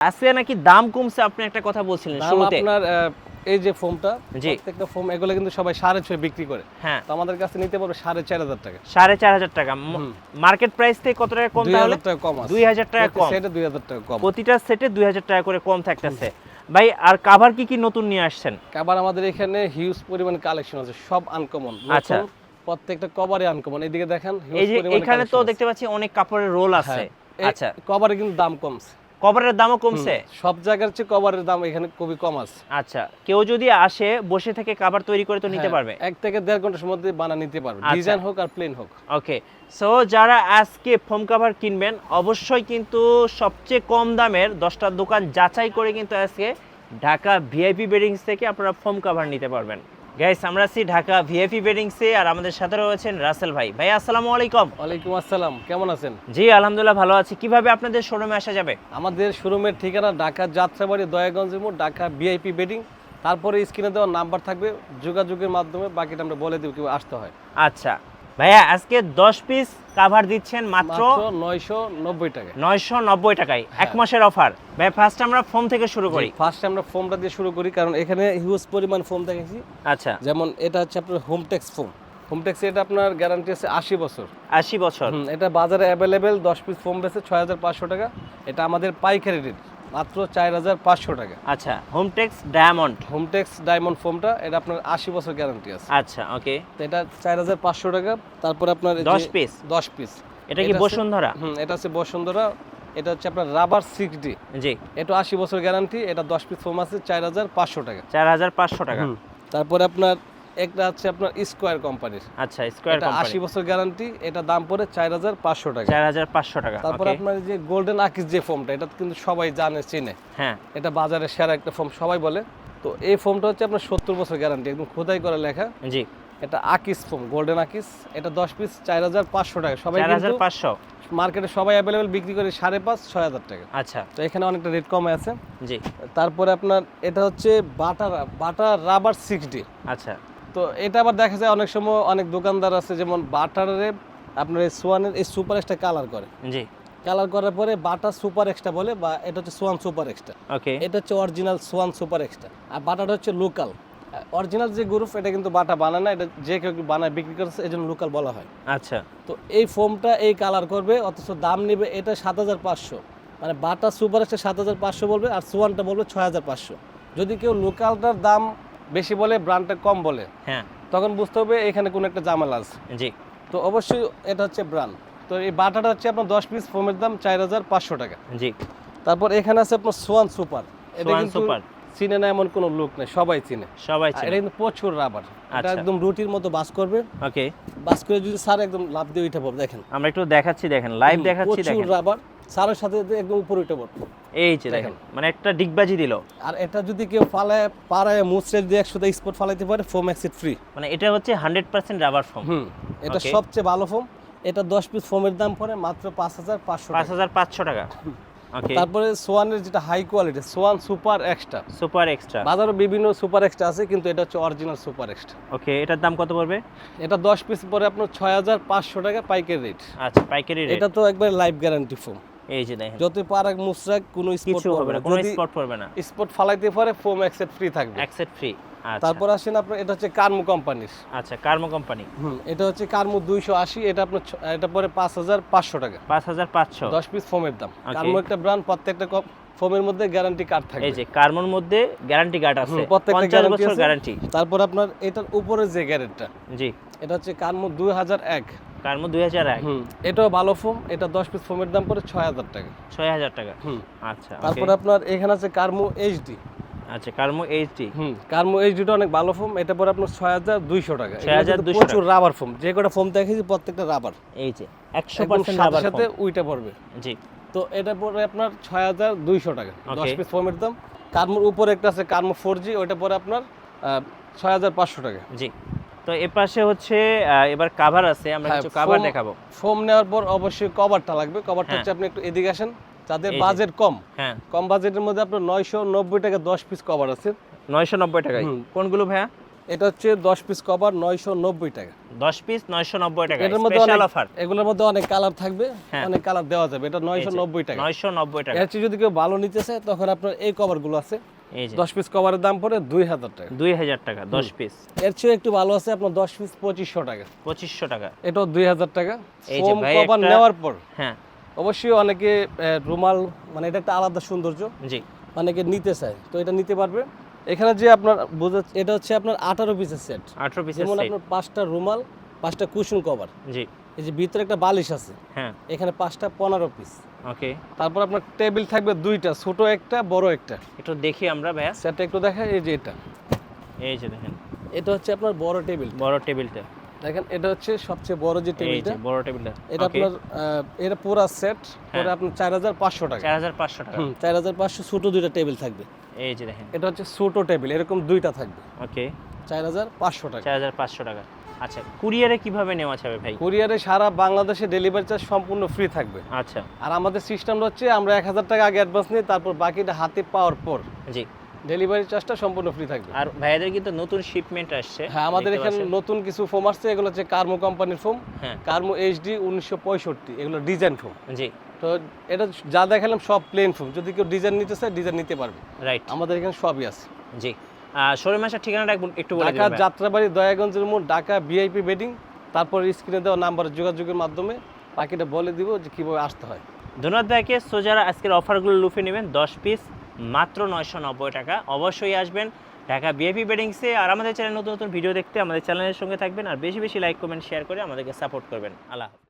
আজকে নাকি? দাম কমছে আপনি একটা কথা বলছিলেন শুরুতে। আপনার এই যে ফোমটা প্রত্যেকটা ফোম এগুলো কিন্তু সবাই সাড়ে ছয় বিক্রি করে। হ্যাঁ। তো আমাদের কাছে নিতে পারবে সাড়ে চার হাজার টাকা। সাড়ে চার হাজার টাকা। মার্কেট প্রাইস থেকে কত টাকা কম তাহলে হাজার টাকা কম দুই হাজার টাকা কম। সেটা দুই হাজার টাকা কম। প্রতিটা সেটে দুই হাজার টাকা করে কম থাকতেছে। ভাই আর কাভার কি কি নতুন নিয়ে আসছেন? আবার আমাদের এখানে হিউজ পরিমাণ কালেকশন আছে সব আনকমন আচ্ছা। প্রত্যেকটা কভারে আনকমন এইদিকে দেখেন এই যে এখানে তো দেখতে পাচ্ছি অনেক কাপড়ের রোল আছে। আচ্ছা। কভারে কিন্তু দাম কমছে। কভারের দামও কমছে? সব জায়গার চেয়ে কভারের দাম এখানে খুবই কম আছে। আচ্ছা কেউ যদি আসে বসে থেকে কাভার তৈরি করে তো নিতে হ্যাঁ, পারবে? এক থেকে দেড় ঘণ্টার মধ্যে বানা নিতে পারবে। আচ্ছা। ডিজাইন হোক আর প্লেন হোক। ওকে সো যারা আজকে ফোম কাভার কিনবেন অবশ্যই কিন্তু সবচেয়ে কম দামের দশটা দোকান যাচাই করে কিন্তু আজকে ঢাকা ভিআইপি বেডিংস থেকে আপনারা ফোম কাভার নিতে পারবেন। গাইস আমরা আছি ঢাকা ভিআইপি বেডিংসে আর আমাদের সাথে রয়েছেন রাসেল ভাই। ভাই আসসালামু আলাইকুম। ওয়ালাইকুম আসসালাম কেমন আছেন? জি আলহামদুলিল্লাহ ভালো আছি। কীভাবে আপনাদের শোরুমে আসা যাবে? আমাদের শোরুমের ঠিকানা ঢাকা যাত্রাবাড়ি দয়াগঞ্জ মোড় ঢাকা ভিআইপি বেডিং তারপরে স্ক্রিনে দেওয়া নাম্বার থাকবে যোগাযোগের মাধ্যমে বাকিটা আমরা বলে দিব কীভাবে আসতে হয়। আচ্ছা। ভাইয়া আজকে দশ পিস কাভার দিচ্ছেন মাত্র নয়শো নব্বই টাকা নয়শো নব্বই টাকায়। এক মাসের অফার ভাই ফার্স্ট আমরা ফোম থেকে শুরু করি। ফার্স্ট আমরা ফোমটা দিয়ে শুরু করি কারণ এখানে হিউজ পরিমাণ ফোম দেখেছি। আচ্ছা। যেমন এটা হচ্ছে আপনার হোমটেক্স ফোম হোমটেক্স এটা আপনার গ্যারান্টি আছে আশি বছর। আশি বছর। এটা বাজারে অ্যাভেলেবেল দশ পিস ফোম বেছে ছয় হাজার পাঁচশো টাকা। এটা আমাদের পাইকারি রেট মাত্র চার হাজার পাঁচশো টাকা। আচ্ছা হোমটেক্স ডায়মন্ড হোমটেক্স ডায়মন্ড ফোমটা এটা আপনার আশি বছর গ্যারান্টি আছে। আচ্ছা ওকে তো এটা চার হাজার পাঁচশো টাকা তারপর আপনার দশ পিস দশ পিস এটা কি বসুন্ধরা? হুম এটা হচ্ছে বসুন্ধরা এটা হচ্ছে আপনার রাবার সিক্স ডি জি। এটা আশি বছর গ্যারান্টি এটা দশ পিস ফোম আছে চার হাজার পাঁচশো টাকা। চার হাজার পাঁচশো টাকা। তারপরে আপনার একটা হচ্ছে আপনার স্কোয়ার কোম্পানির আচ্ছা স্কোয়ার এটা আশি বছর গ্যারান্টি এটা দাম পড়ে চার হাজার পাঁচশো টাকা। চার হাজার পাঁচশো টাকা তারপর আপনার যে গোল্ডেন আকিস যে ফোমটা এটা কিন্তু সবাই জানে চেনে। হ্যাঁ। এটা বাজারে সেরা একটা ফোম সবাই বলে। তো এই ফোমটা হচ্ছে আপনার সত্তর বছর গ্যারান্টি একদম খোদাই করা লেখা। জি। এটা আকিস ফোম গোল্ডেন আকিস এটা দশ পিস চার হাজার পাঁচশো টাকা। সবাই চার হাজার কিন্তু পাঁচশো মার্কেটে সবাই অ্যাভেলেবেল বিক্রি করে সাড়ে পাঁচ ছয় হাজার টাকা। আচ্ছা। তো এখানে অনেকটা রেট কমে আছে। জি। তারপরে আপনার এটা হচ্ছে বাটার বাটার রাবার সিক্স ডি আচ্ছা। তো এটা আবার দেখা যায় অনেক সময় অনেক দোকানদার আছে যেমন বাটারে আপনার এই সোয়ানের এই সুপার এক্সট্রা কালার করে। জি। কালার করার পরে বাটার সুপার এক্সট্রা বলে বা এটা হচ্ছে সোয়ান সুপার এক্সট্রা ওকে। এটা হচ্ছে অরিজিনাল সোয়ান সুপার এক্সট্রা আর বাটাটা হচ্ছে লোকাল। অরিজিনাল যে গ্রুপ এটা কিন্তু বাটা বানায় না এটা যে কেউ বানায় বিক্রি করছে এই জন্য লোকাল বলা হয়। আচ্ছা। তো এই ফোমটা এই কালার করবে অথচ দাম নেবে এটা সাত হাজার পাঁচশো। মানে বাটা সুপার এক্সট্রা সাত হাজার পাঁচশো বলবে আর সোয়ানটা বলবে ছয় হাজার পাঁচশো। যদি কেউ লোকালটার দাম বেশি বলে ব্র্যান্ডটা কম বলে হ্যাঁ। তখন বুঝতে হবে এখানে কোনো একটা জামাল আছে। জি। তো অবশ্যই এটা হচ্ছে ব্র্যান্ড তো এই বাটাটা হচ্ছে আপনার দশ পিস ফোমের দাম চার হাজার পাঁচশো টাকা। জি। তারপর এখানে আছে আপনার সোয়ান সুপার এটা কিন্তু সুপার চিনে না এমন কোনো লোক নেই সবাই চিনে। সবাই চেনে। এটা কিন্তু প্রচুর রাবার এটা আচ্ছা। একদম রুটির মতো বাস করবে। ওকে বাস করে যদি স্যার একদম লাভ দিয়ে উঠে পড়বে দেখেন। আমরা একটু দেখাচ্ছি দেখেন। লাইভ দেখাচ্ছি প্রচুর রাবার স্যারের সাথে একদম উপরে উঠে পড়বে এই যে দেখেন মানে একটা ডিগবাজি দিল। আর এটা যদি কেউ ফালায় পাড়ায় মুচড়ে যদি একসাথে স্পট ফালাইতে পারে ফোম এক্সিট ফ্রি মানে এটা হচ্ছে hundred percent rubber foam hmm এটা সবচেয়ে ভালো ফোম এটা দশ পিস ফোমের দাম পড়ে মাত্র পাঁচ হাজার পাঁচশো পাঁচ হাজার পাঁচশো টাকা। ওকে তারপরে সোয়ানের যেটা high quality Swan super extra super extra বাজারে বিভিন্ন সুপার এক্সট্রা আছে কিন্তু এটা হচ্ছে অরিজিনাল সুপার এক্সট্রা ওকে এটার দাম কত পড়বে? এটা দশ পিস পরে আপনার ছয় হাজার পাঁচশো টাকা পাইকারি রেট আচ্ছা পাইকারি রেট এটা তো একবার লাইফ গ্যারান্টি ফোম এই যে দেখেন। যত পারাক মুসরাক কোনো স্পট হবে না কোনো স্পট পড়বে না। স্পট ফালাইতে পারে ফোম এক্সেট ফ্রি থাকবে। অ্যাকসেপ্ট ফ্রি আচ্ছা। তারপর আসেন আপনার এটা হচ্ছে কার্মো কোম্পানির আচ্ছা কার্মো কোম্পানি হুম এটা হচ্ছে কার্মো দুইশো আশি এটা আপনার এটা পরে পাঁচ হাজার পাঁচশো টাকা। পাঁচ হাজার পাঁচশো। দশ পিস ফোমের দাম। কার্মো একটা ব্র্যান্ড প্রত্যেকটা ফোমের মধ্যে গ্যারান্টি কার্ড এই যে কার্মোর মধ্যে গ্যারান্টি কার্ড আছে। প্রত্যেকটা বছর গ্যারান্টি তারপর আপনার এটার উপরে যে গ্যারেন্টটা জি। এটা হচ্ছে কার্মো দুই হাজার এক। কার্মো দুই হাজার এক। এটাও ভালো ফোম এটা দশ পিস ফোমের দাম পড়ে ছয় হাজার টাকা। ছয় হাজার টাকা? আচ্ছা তারপর আপনার এখানে আছে কার্মো এইচডি আচ্ছা কার্মো এইচডি হুম কার্মো এইচডিটা অনেক ভালো ফোম এটা পরে আপনার ছয় হাজার দুইশো টাকা। এগুলো 6200 কিন্তু প্রচুর রাবার ফোম যে কটা ফোম দেখেছি প্রত্যেকটা রাবার এই যে একশো পার্সেন্ট সাথে সাথে উইটা পড়বে। জি। তো এটা পরে আপনার ছয় হাজার দুইশো টাকা দশ পিস ফোমের দাম। কার্মোর উপরে একটা আছে কার্মো ফোর জি ওইটা পরে আপনার ছয় হাজার পাঁচশো টাকা। জি। তো এ পাশে হচ্ছে এবার কাভার আছে আমরা হ্যাঁ, কিছু কাভার দেখাবো। ফোম নেওয়ার পর অবশ্যই কভারটা লাগবে। কভারটা হ্যাঁ। হচ্ছে আপনি একটু এদিকে আসেন যাদের বাজেট কম। হ্যাঁ। কম বাজেটের মধ্যে আপনার নয়শো নব্বই টাকা দশ পিস কভার আছে। নয়শো নব্বই টাকায়। কোনগুলো ভাইয়া? এটা হচ্ছে দশ পিস কভার নয়শো নব্বই টাকা। দশ পিস নয়শো নব্বই টাকা এটার মধ্যে স্পেশাল অনেক অফার এগুলোর মধ্যে অনেক কালার থাকবে। হ্যাঁ। অনেক কালার দেওয়া যাবে। এটা নয়শো নব্বই টাকা। নয়শো নব্বই টাকা। চেয়ে যদি কেউ ভালো নিতে চায় তখন আপনার এই কভারগুলো আছে। দশ পিস কভারের দাম পড়ে দুই হাজার টাকা। দুই হাজার টাকা দশ পিস এর চেয়ে একটু ভালো আছে আপনার দশ পিস পঁচিশশো টাকা। পঁচিশশো টাকা। এটাও দুই হাজার টাকা। এই যে ভাই কভার নেওয়ার পর হ্যাঁ। অবশ্যই অনেকে রুমাল মানে এটা একটা আলাদা সৌন্দর্য। জি। অনেকে নিতে চায় তো এটা নিতে পারবে। এখানে যে আপনার বোঝা এটা হচ্ছে আপনার আঠারো পিসের সেট আঠারো পিসের যেমন সেট আপনার পাঁচটা রুমাল পাঁচটা কুশন কভার জি। এই যে ভিতরে একটা বালিশ আছে হ্যাঁ। এখানে পাঁচটা পনেরো পিস ওকে। তারপর আপনার টেবিল থাকবে দুইটা ছোট একটা বড় একটা। একটু দেখি আমরা ভাইয়া সেটটা একটু দেখা এই যে এটা। এই যে দেখেন। এটা হচ্ছে আপনার বড় টেবিল বড় টেবিলটা দেখেন এটা হচ্ছে সবচেয়ে বড় যে এই টেবিলটা যে বড় টেবিলটা এটা আপনার এটা পুরো সেট পরে আপনার চার হাজার পাঁচশো টাকা। চার হাজার পাঁচশো টাকা। হুম চার হাজার পাঁচশো ছোট দুইটা টেবিল থাকবে। এই যে দেখেন। এটা হচ্ছে ছোট টেবিল এরকম দুইটা থাকবে। ওকে। চার হাজার পাঁচশো টাকা। চার হাজার পাঁচশো টাকা। আচ্ছা কুরিয়ারে কীভাবে নেওয়া যাবে ভাই? কুরিয়ারে সারা বাংলাদেশে ডেলিভারি চার্জ সম্পূর্ণ ফ্রি থাকবে। আচ্ছা। আর আমাদের সিস্টেমটা হচ্ছে আমরা এক হাজার টাকা আগে অ্যাডভান্স নিই তারপর বাকিটা হাতে পাওয়ার পর জি। ডেলিভারি চার্জটা সম্পূর্ণ ফ্রি থাকবে। আর ভাইয়াদের কিন্তু নতুন শিপমেন্ট আসছে হ্যাঁ আমাদের এখানে নতুন কিছু ফোম আসছে এগুলো হচ্ছে কার্মো কোম্পানির ফোম হ্যাঁ। কার্মো এইচডি উনিশশো পঁয়ষট্টি এগুলো ডিজাইন ফোম জি। তো এটা যা দেখালাম সব প্লেন ফোম যদি কেউ ডিজাইন নিতে চায় ডিজাইন নিতে পারবে। রাইট আমাদের এখানে সবই আছে। জি। শোরুম আসার ঠিকানাটা একটু- একটু বলে ঢাকা যাত্রাবাড়ি দয়াগঞ্জের মোড় ঢাকা ভিআইপি বেডিং। তারপর স্ক্রিনে দেওয়া নাম্বার যোগাযোগের মাধ্যমে বাকিটা বলে দিব যে কীভাবে আসতে হয়। ধন্যবাদ ভাইকে। সো যারা আজকের অফারগুলো লুফে নেবেন দশ পিস মাত্র নয়শো নব্বই টাকা। অবশ্যই আসবেন ঢাকা বিএপি বেডিংসে আর আমাদের চ্যানেল নতুন নতুন ভিডিও দেখতে আমাদের চ্যানেলের সঙ্গে থাকবেন। আর বেশি বেশি লাইক কমেন্ট শেয়ার করে আমাদেরকে সাপোর্ট করবেন। আল্লাহ।